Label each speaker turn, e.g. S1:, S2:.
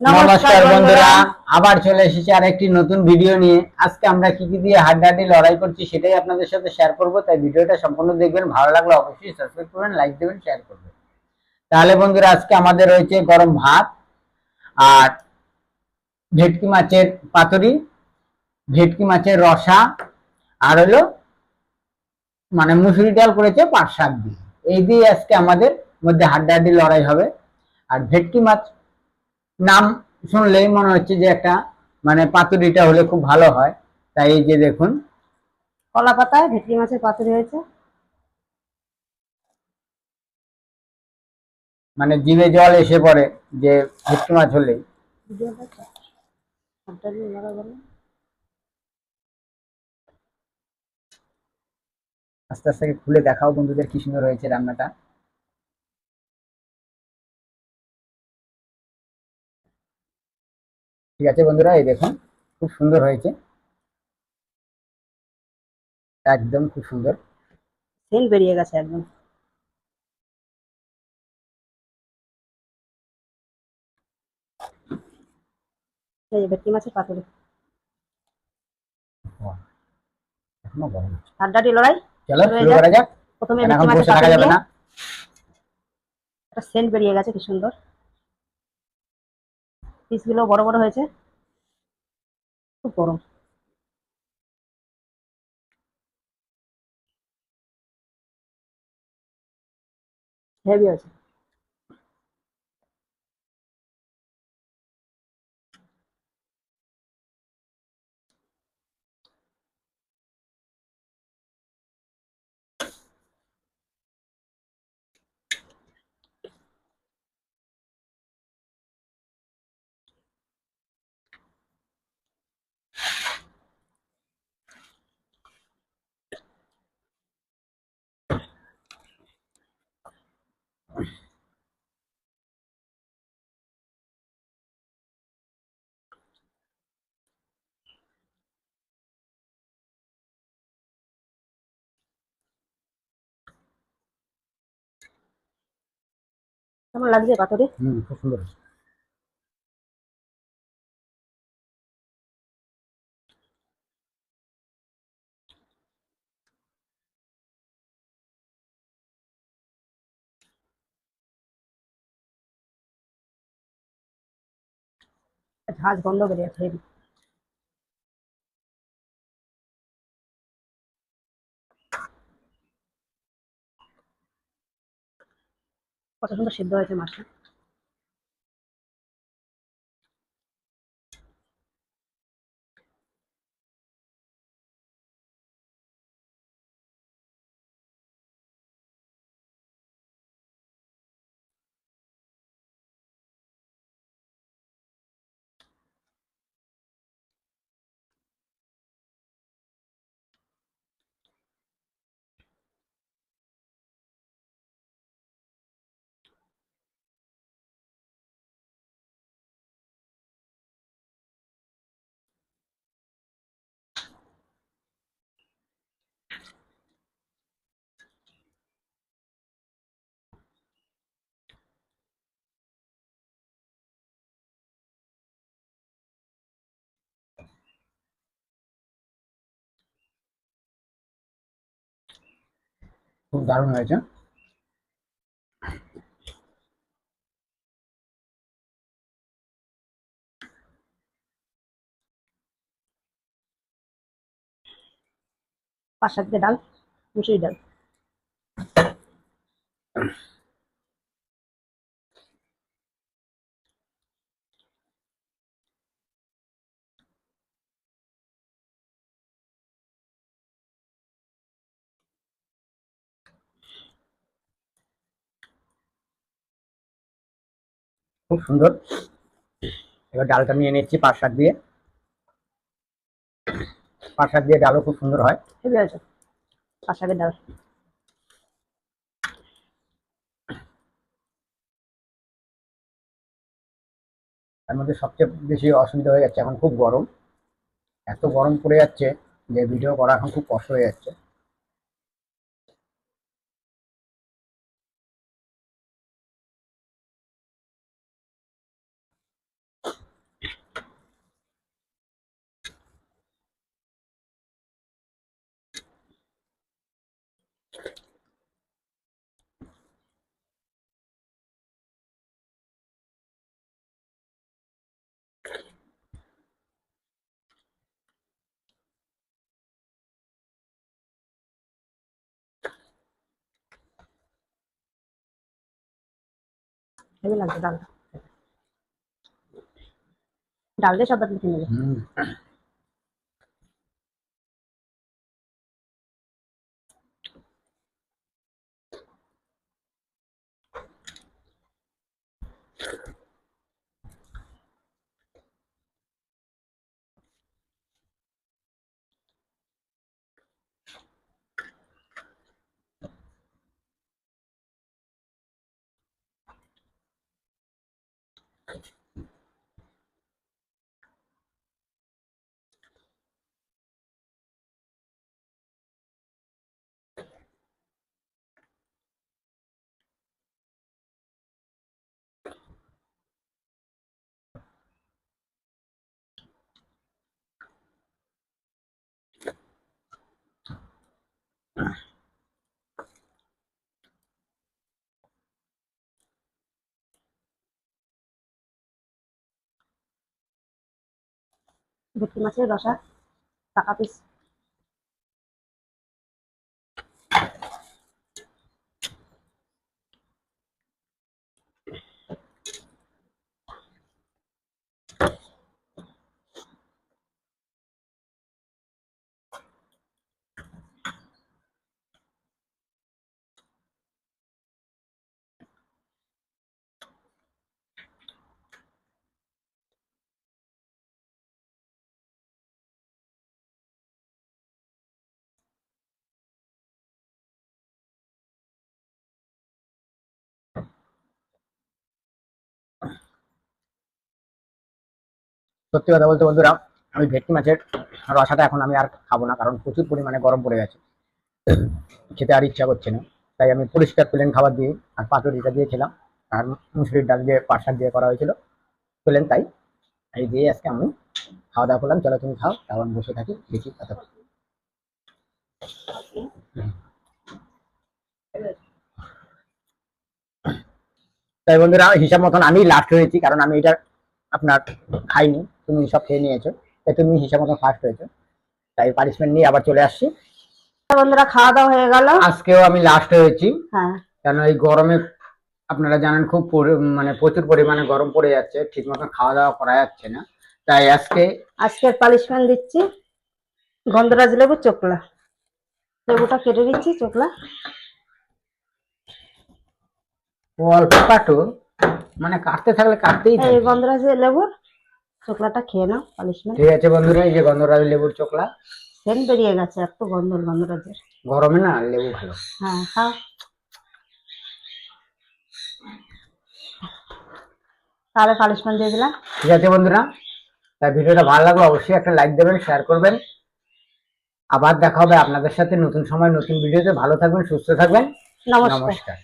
S1: নমস্কার বন্ধুরা। আবার চলে এসেছি আর একটি নতুন ভিডিও নিয়ে। আজকে আমরা কি কি দিয়ে হাড্ডাহাড্ডি লড়াই করছি সেটাই আপনাদের সাথে শেয়ার করব তাই ভিডিওটা সম্পূর্ণ দেখবেন। ভালো লাগলে অবশ্যই সাবস্ক্রাইব করবেন লাইক দেবেন শেয়ার করবেন। তাহলে বন্ধুরা আজকে আমাদের রয়েছে গরম ভাত আর ভেটকি মাছের পাতুরি ভেটকি মাছের রসা আর হলো মানে মুসুরি ডাল করেছে পাট শাক দিয়ে। এই দিয়ে আজকে আমাদের মধ্যে হাড্ডাহাড্ডি লড়াই হবে। আর ভেটকি মাছ নাম শুনলেই মনে হচ্ছে যে একটা মানে পাতুরিটা হলে খুব ভালো হয়। তাই এই যে দেখুন।
S2: কলা পাতায় ভেটকি মাছের পাতুরি হয়েছে।
S1: মানে জিভে জল এসে পড়ে যে ভেটকি মাছ হলেই। আস্তে আস্তে খুলে দেখাও বন্ধুদের কি সুন্দর হয়েছে রান্নাটা। ঠিক আছে বন্ধুরা এই দেখুন খুব সুন্দর হয়েছে। একদম খুব সুন্দর।
S2: সেন্ট বেরিয়ে গেছে একদম। এই যে ভেটকি মাছের পাতুরি।
S1: এখনও গরম আছে।
S2: লড়াই
S1: চলো শুরু করা যাক।
S2: প্রথমে ভেটকি মাছের পাতুরি
S1: না।
S2: একটা সেন্ট বেরিয়ে গেছে কি সুন্দর। পিসগুলো বড় বড় হয়েছে। খুব গরম। হেভি আছে। কেমন লাগছে পাতুরি
S1: হুম খুব সুন্দর
S2: ঝাঁজ গন্ধ বেরিয়েছে হেভি কত সুন্দর সিদ্ধ হয়েছে মাছটা।
S1: খুব দারুণ হয়েছে।
S2: সাত ডাল মুসুরি ডাল।
S1: খুব সুন্দর। এবার ডালটা নিয়ে নিচ্ছি পাট শাক দিয়ে। পাট শাক দিয়ে ডালও খুব সুন্দর হয়।
S2: হেভি হয়েছে পাঁচ শাকের ডাল।
S1: তার মধ্যে সবচেয়ে বেশি অসুবিধা হয়ে যাচ্ছে এখন খুব গরম। এত গরম পড়ে যাচ্ছে যে ভিডিও করা এখন খুব কষ্ট হয়ে যাচ্ছে।
S2: হেভি লাগছে ডালটা। ডাল দিয়ে সব লিখে নেবে
S1: Uh.
S2: ভেটকি মাছের রসা টাকা পিস
S1: সত্যি কথা বলতে বন্ধুরা, আমি ভেটকি মাছের রসাটা এখন আমি আর খাব না, কারণ প্রচুর পরিমাণে গরম পড়ে গেছে। খেতে আর ইচ্ছা করছে না। তাই আমি পরিষ্কার প্লেন খাবার দিয়ে আর পাতুরিটা দিয়েছিলাম, আর মুসুরির ডাল দিয়ে পাট শাক দিয়ে করা হয়েছিল প্লেন, তাই এই দিয়ে আজকে আমি খাওয়া দাওয়া করলাম। চলো তুমি খাও তারপর বসে থাকি, দেখি কথা তাই বন্ধুরা, হিসাব মতন আমি লাস্ট হয়েছি, কারণ আমি এটা আপনার খাইনি তুমি সব খেয়ে নিয়েছো। তাই তুমি হিসাব মতন ফার্স্ট হয়েছো। তাই পানিশমেন্ট নিয়ে আবার চলে আসছি।
S2: বন্ধুরা খাওয়া দাওয়া হয়ে গেল।
S1: আজকেও আমি লাস্ট হয়েছি।
S2: হ্যাঁ।
S1: কেন এই গরমে আপনারা জানেন খুব মানে প্রচুর পরিমাণে গরম পড়ে যাচ্ছে ঠিক মতন খাওয়া দাওয়া করা যাচ্ছে না। তাই আজকে
S2: আজকের পালিশমেন্ট দিচ্ছি গন্ধরাজ লেবু চোকলা। লেবুটা কেটে দিচ্ছি চোকলা।
S1: অল্প কাটো মানে কাটতে থাকলে কাটতেই
S2: এই
S1: থাকবে।
S2: গন্ধরাজ লেবুর চোকলাটা খেয়ে নাও পালিশমেন্ট
S1: ঠিক আছে বন্ধুরা এই যে গন্ধরাজ লেবুর চোকলা
S2: সেন্ট বেরিয়ে গেছে এত গন্ধ গন্ধরাজের।
S1: গরমে না লেবু ভালো।
S2: হ্যাঁ খাও। তাহলে পালিশমেন্ট দিয়ে দিলাম।
S1: ঠিক আছে বন্ধুরা তাই ভিডিওটা ভালো লাগল অবশ্যই একটা লাইক দেবেন শেয়ার করবেন। আবার দেখা হবে আপনাদের সাথে নতুন সময় নতুন ভিডিওতে। ভালো থাকবেন সুস্থ থাকবেন। নমস্কার।